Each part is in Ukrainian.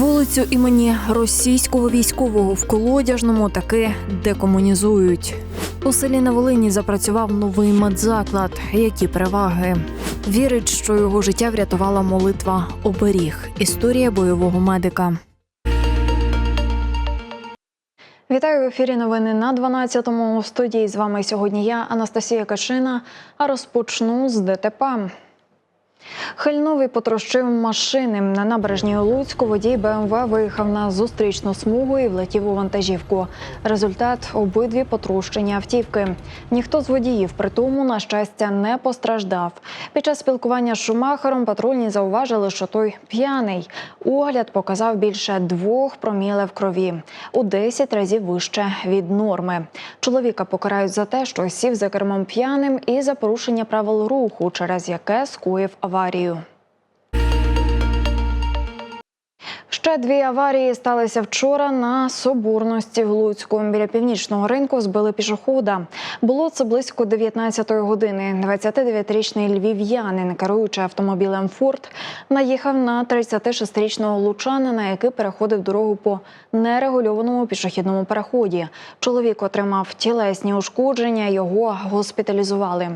Вулицю імені російського військового в Колодяжному таки декомунізують. У селі на Волині запрацював новий медзаклад. Які переваги? Вірить, що його життя врятувала молитва оберіг. Історія бойового медика. Вітаю в ефірі. Новини на 12-му. У студії з вами сьогодні я, Анастасія Кашина. А розпочну з ДТП. Хильновий потрощив машини. На набережній Луцьку водій БМВ виїхав на зустрічну смугу і влетів у вантажівку. Результат обидві потрощені автівки. Ніхто з водіїв при тому, на щастя, не постраждав. Під час спілкування з Шумахером патрульні зауважили, що той п'яний. Огляд показав більше двох проміле в крові у 10 разів вище від норми. Чоловіка покарають за те, що сів за кермом п'яним і за порушення правил руху, через яке скоїв аварію. Ще дві аварії сталися вчора на Соборності в Луцьку. Біля північного ринку збили пішохода. Було це близько 19-ї години. 29-річний львів'янин, керуючи автомобілем Форд, наїхав на 36-річного лучанина, який переходив дорогу по нерегульованому пішохідному переході. Чоловік отримав тілесні ушкодження. Його госпіталізували.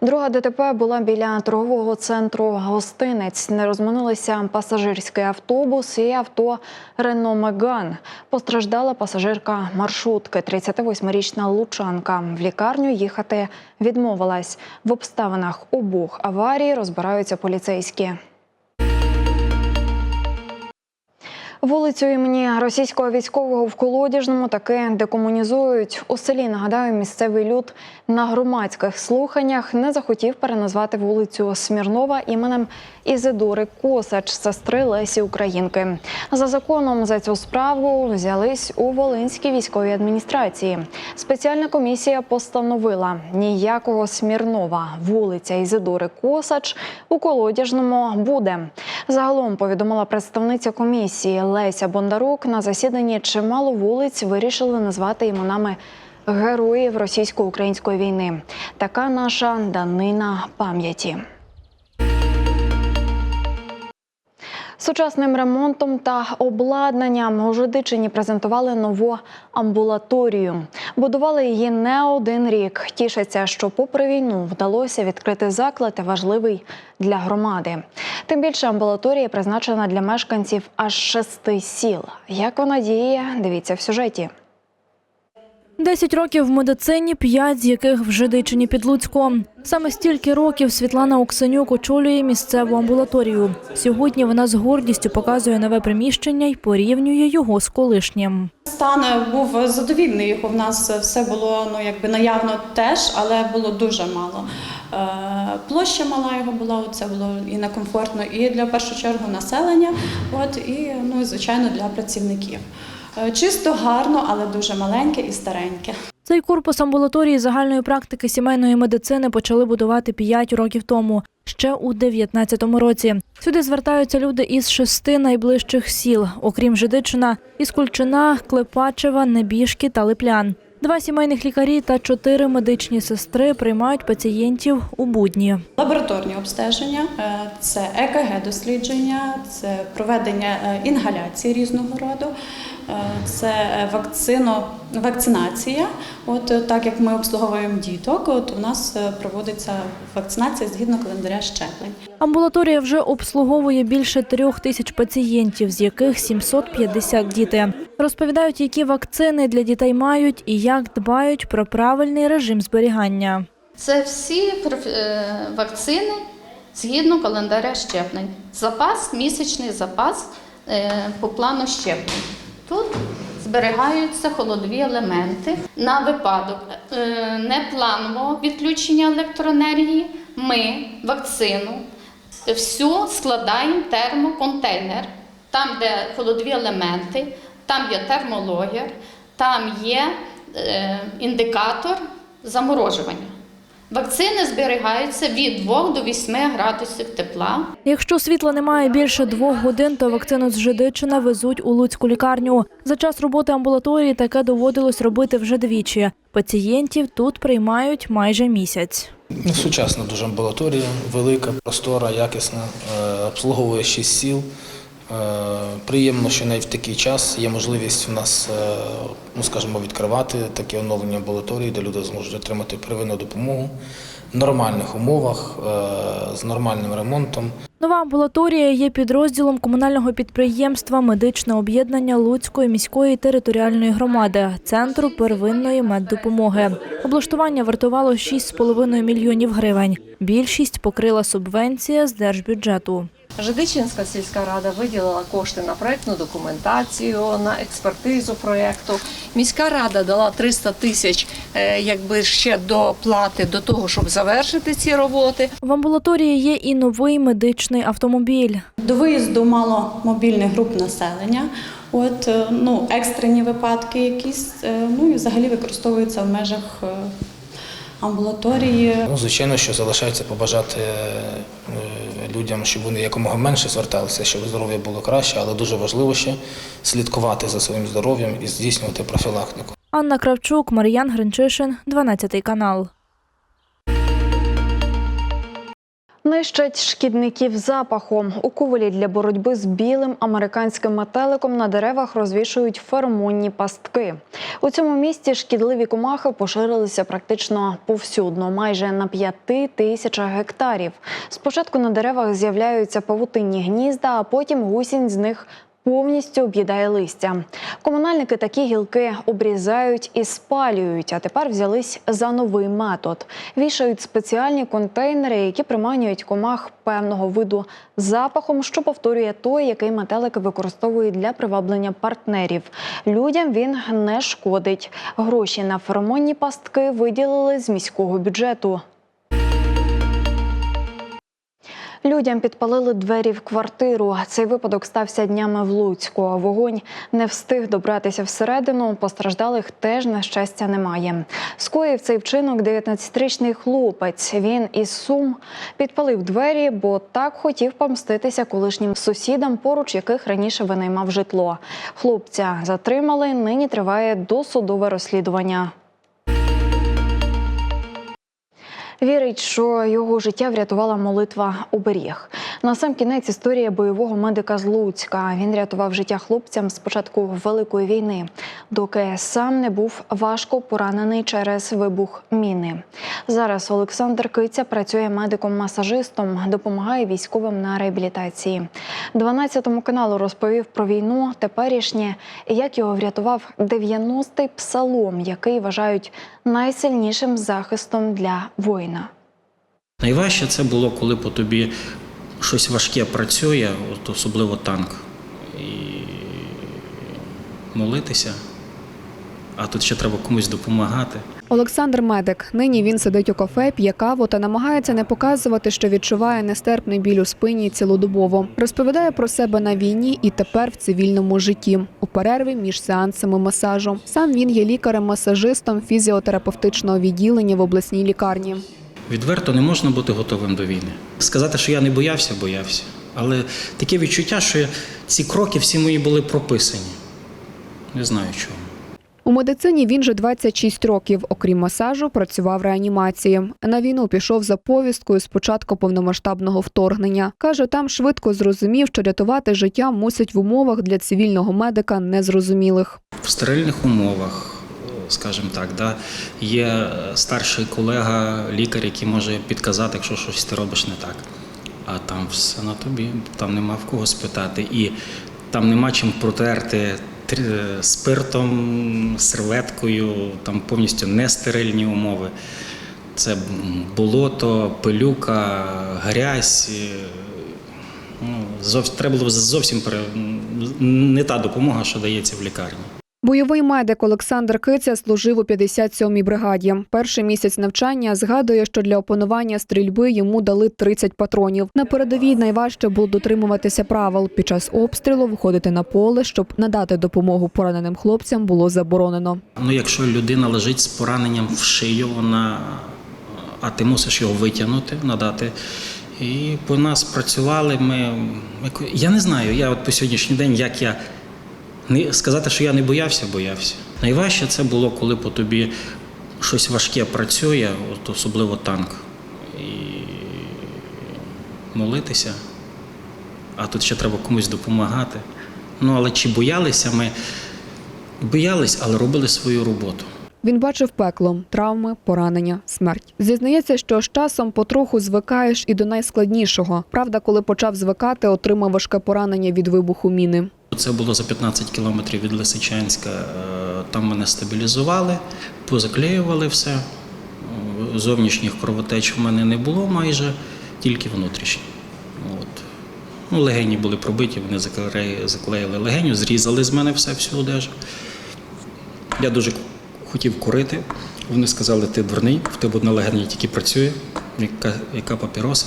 Друга ДТП була біля торгового центру Гостинець. Не розминулися пасажирський автобус і авто Рено Меган. Постраждала пасажирка маршрутки, 38-річна лучанка. В лікарню їхати відмовилась. В обставинах обох аварій розбираються поліцейські. Вулицю імені російського військового в Колодяжному таки декомунізують. У селі нагадаю, місцевий люд на громадських слуханнях не захотів переназвати вулицю Смірнова іменем Ізидори Косач, сестри Лесі Українки. За законом за цю справу взялись у Волинській військовій адміністрації. Спеціальна комісія постановила ніякого Смірнова. Вулиця Ізидори Косач у Колодяжному буде. Загалом повідомила представниця комісії Леся Бондарук на засіданні чимало вулиць вирішили назвати іменами героїв російсько-української війни. Така наша данина пам'яті. Сучасним ремонтом та обладнанням у Жидичині презентували нову амбулаторію. Будували її не один рік. Тішаться, що попри війну вдалося відкрити заклад важливий для громади. Тим більше амбулаторія призначена для мешканців аж шести сіл. Як вона діє, дивіться в сюжеті. Десять років в медицині, п'ять з яких в Жидичині під Луцьком. Саме стільки років Світлана Оксенюк очолює місцеву амбулаторію. Сьогодні вона з гордістю показує нове приміщення і порівнює його з колишнім. Стан був задовільний. Його в нас все було ну якби наявно теж, але було дуже мало. Е, Площа мала його була, це було і некомфортно, і для першу чергу населення, от і ну і звичайно для працівників. Е, Чисто гарно, але дуже маленьке і стареньке. Цей корпус амбулаторії загальної практики сімейної медицини почали будувати 5 років тому, ще у 19-му році. Сюди звертаються люди із шести найближчих сіл, окрім Жидичина, із Кульчина, Клепачева, Небіжки та Липлян. Два сімейних лікарі та чотири медичні сестри приймають пацієнтів у будні. Лабораторні обстеження, е, це ЕКГ-дослідження, це проведення е, інгаляції різного роду, це вакцино, вакцинація. От е, так як ми обслуговуємо діток, от у нас е, проводиться вакцинація згідно календаря щеплень. Амбулаторія вже обслуговує більше трьох тисяч пацієнтів, з яких 750 діти. Розповідають, які вакцини для дітей мають і як дбають про правильний режим зберігання. Це всі е, вакцини згідно календаря щеплень. Запас, місячний запас е, по плану щеплень. Тут зберігаються холодові елементи. На випадок е, непланового відключення електроенергії ми вакцину всю складаємо термоконтейнер, там, де холодові елементи, там є термологер, там є е, індикатор заморожування. Вакцини зберігаються від 2 до 8 градусів тепла. Якщо світла немає більше двох годин, то вакцину з Жидичина везуть у Луцьку лікарню. За час роботи амбулаторії таке доводилось робити вже двічі. Пацієнтів тут приймають майже місяць. Ну, Сучасна дуже амбулаторія, велика, простора, якісна, е, обслуговує 6 сіл. Приємно, що навіть в такий час є можливість в нас, е, ну скажімо, відкривати такі оновлені амбулаторії, де люди зможуть отримати первинну допомогу в нормальних умовах, е, з нормальним ремонтом. Нова амбулаторія є підрозділом комунального підприємства Медичне об'єднання Луцької міської територіальної громади Центру первинної меддопомоги. Облаштування вартувало 6,5 мільйонів гривень. Більшість покрила субвенція з держбюджету. Жидичинська сільська рада виділила кошти на проектну документацію, на експертизу проекту. Міська рада дала 300 тисяч, е, якби ще до плати до того, щоб завершити ці роботи. В амбулаторії є і новий медичний автомобіль. До виїзду мало мобільних груп населення. От е, ну, екстрені випадки якісь, е, ну і взагалі використовуються в межах амбулаторії. Ну, звичайно, що залишається побажати людям, щоб вони якомога менше зверталися, щоб здоров'я було краще, але дуже важливо ще слідкувати за своїм здоров'ям і здійснювати профілактику. Анна Кравчук, Мар'ян Гринчишин, 12 канал. Нищать шкідників запахом. У ковалі для боротьби з білим американським метеликом на деревах розвішують феромонні пастки. У цьому місті шкідливі комахи поширилися практично повсюдно, майже на п'яти тисячах гектарів. Спочатку на деревах з'являються павутинні гнізда, а потім гусінь з них повністю об'їдає листя. Комунальники такі гілки обрізають і спалюють, а тепер взялись за новий метод. Вішають спеціальні контейнери, які приманюють комах певного виду запахом, що повторює той, який метелики використовують для приваблення партнерів. Людям він не шкодить. Гроші на феромонні пастки виділили з міського бюджету. Людям підпалили двері в квартиру. Цей випадок стався днями в Луцьку. Вогонь не встиг добратися всередину. Постраждалих теж на щастя немає. Скоїв цей вчинок 19-річний хлопець. Він із сум підпалив двері, бо так хотів помститися колишнім сусідам, поруч яких раніше винаймав житло. Хлопця затримали. Нині триває досудове розслідування. Вірить, що його життя врятувала молитва оберіг. На сам кінець історія бойового медика з Луцька. Він рятував життя хлопцям з початку великої війни, доки сам не був важко поранений через вибух міни. Зараз Олександр Киця працює медиком-масажистом, допомагає військовим на реабілітації. 12 каналу розповів про війну теперішнє і як його врятував 90-й псалом, який вважають найсильнішим захистом для воїна. Найважче це було, коли по тобі щось важке працює, от особливо танк. І молитися, а тут ще треба комусь допомагати. Олександр Медик. Нині він сидить у кафе, п'є каву та намагається не показувати, що відчуває нестерпний біль у спині цілодобово. Розповідає про себе на війні і тепер в цивільному житті у перерві між сеансами масажу. Сам він є лікарем-масажистом фізіотерапевтичного відділення в обласній лікарні. Відверто не можна бути готовим до війни. Сказати, що я не боявся, боявся. Але таке відчуття, що ці кроки всі мої були прописані. Не знаю чому. У медицині він же 26 років. Окрім масажу, працював реанімації. На війну пішов за повісткою з початку повномасштабного вторгнення. Каже, там швидко зрозумів, що рятувати життя мусять в умовах для цивільного медика незрозумілих. В стерильних умовах, скажімо так, да, є старший колега, лікар, який може підказати, якщо щось ти робиш не так. А там все на тобі, там нема в кого спитати. І там нема чим протерти спиртом, серветкою, там повністю нестерильні умови. Це болото, пилюка, грязь. е, Ну, зовс- треба було зовсім не та допомога, що дається в лікарні. Бойовий медик Олександр Киця служив у 57-й бригаді. Перший місяць навчання згадує, що для опанування стрільби йому дали 30 патронів. На передовій найважче було дотримуватися правил. Під час обстрілу виходити на поле, щоб надати допомогу пораненим хлопцям, було заборонено. Ну, якщо людина лежить з пораненням в шию, вона, а ти мусиш його витягнути, надати. І по нас працювали ми. Я не знаю, я от по сьогоднішній день, як я сказати, що я не боявся, боявся. Найважче це було, коли по тобі щось важке працює, от особливо танк. І молитися, а тут ще треба комусь допомагати. Ну але чи боялися ми? Боялись, але робили свою роботу. Він бачив пекло, травми, поранення, смерть. Зізнається, що з часом потроху звикаєш і до найскладнішого. Правда, коли почав звикати, отримав важке поранення від вибуху міни. Це було за 15 кілометрів від Лисичанська. Е, Там мене стабілізували, позаклеювали все. Е, Зовнішніх кровотеч в мене не було майже, тільки внутрішні. От. Ну, легені були пробиті, вони заклеїли, легеню, зрізали з мене все, всю одежу. Я дуже хотів курити. Вони сказали, ти дурний, в тебе одна легені тільки працює, яка, яка папіроса.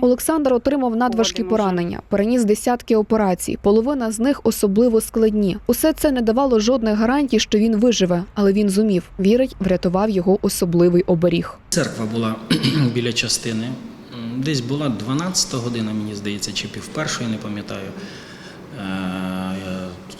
Олександр отримав надважкі поранення, переніс десятки операцій, половина з них особливо складні. Усе це не давало жодних гарантій, що він виживе, але він зумів. Вірить, врятував його особливий оберіг. Церква була біля частини. Десь була 12 година, мені здається, чи пів першої, не пам'ятаю.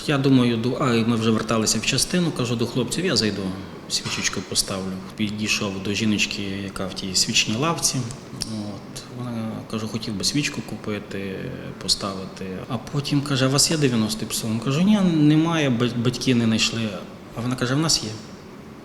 Я думаю, до- а ми вже верталися в частину, кажу до хлопців, я зайду, свічечку поставлю. Підійшов до жіночки, яка в тій свічній лавці. От. Вона кажу, хотів би свічку купити, поставити. А потім каже, у вас є 90 псалом? Кажу, ні, немає, батьки не знайшли. А вона каже, в нас є.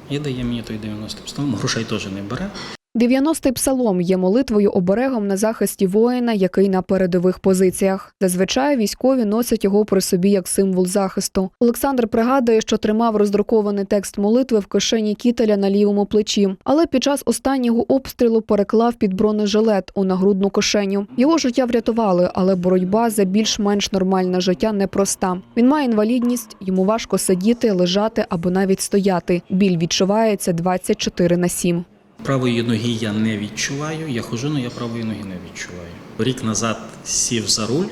І дає мені той 90 псалом, грошей теж не бере. 90-й псалом є молитвою оберегом на захисті воїна, який на передових позиціях. Зазвичай військові носять його при собі як символ захисту. Олександр пригадує, що тримав роздрукований текст молитви в кишені кітеля на лівому плечі, але під час останнього обстрілу переклав під бронежилет у нагрудну кишеню. Його життя врятували, але боротьба за більш-менш нормальне життя непроста. Він має інвалідність, йому важко сидіти, лежати або навіть стояти. Біль відчувається 24 на 7. Правої ноги я не відчуваю, я хожу, але я правої ноги не відчуваю. Рік назад сів за руль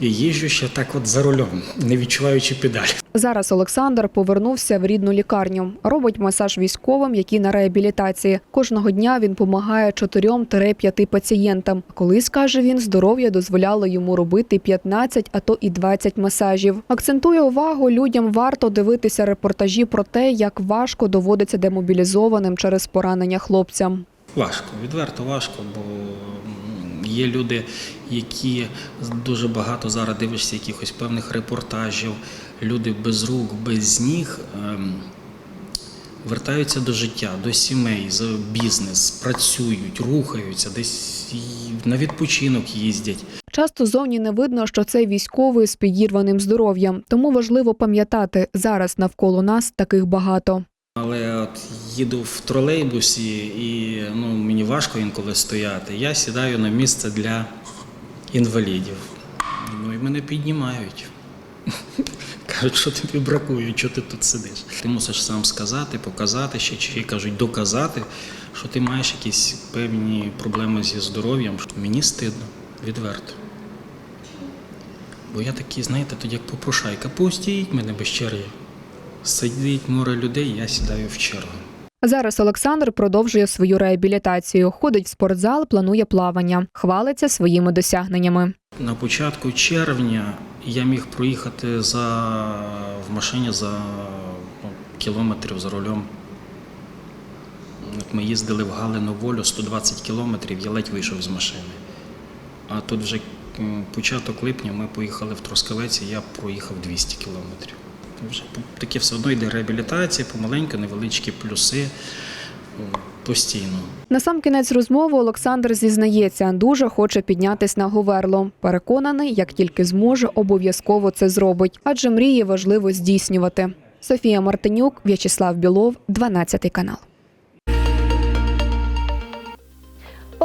і їжджу ще так от за рулем, не відчуваючи педалі. Зараз Олександр повернувся в рідну лікарню. Робить масаж військовим, які на реабілітації. Кожного дня він допомагає 4-5 пацієнтам. Колись каже він, здоров'я дозволяло йому робити 15, а то і 20 масажів. Акцентує увагу, людям варто дивитися репортажі про те, як важко доводиться демобілізованим через поранення хлопцям. Важко, відверто важко, бо є люди, які дуже багато зараз дивишся якихось певних репортажів, люди без рук, без ніг. ем, Вертаються до життя, до сімей, за бізнес, працюють, рухаються, десь на відпочинок їздять. Часто зовні не видно, що це військовий з підірваним здоров'ям. Тому важливо пам'ятати, зараз навколо нас таких багато. Але от їду в тролейбусі і ну, мені важко інколи стояти. Я сідаю на місце для інвалідів. Ну і мене піднімають. Кажуть, що тобі бракує, що ти тут сидиш. Ти мусиш сам сказати, показати ще, чи кажуть, доказати, що ти маєш якісь певні проблеми зі здоров'ям. Мені стидно, відверто. Бо я такий, знаєте, тоді як попрошайка, пустіть мене без черги. Сидить море людей, я сідаю в чергу. Зараз Олександр продовжує свою реабілітацію. Ходить в спортзал, планує плавання, хвалиться своїми досягненнями. На початку червня я міг проїхати за, в машині за ну, кілометрів за рулем. От ми їздили в Галину Волю 120 кілометрів, я ледь вийшов з машини. А тут вже початок липня ми поїхали в Трускавець, і я проїхав 200 кілометрів. Таке все одно йде реабілітація, помаленьку, невеличкі плюси постійно. На сам кінець розмови Олександр зізнається, дуже хоче піднятись на говерло. Переконаний, як тільки зможе, обов'язково це зробить, адже мрії важливо здійснювати. Софія Мартинюк, В'ячеслав Білов, 12 канал.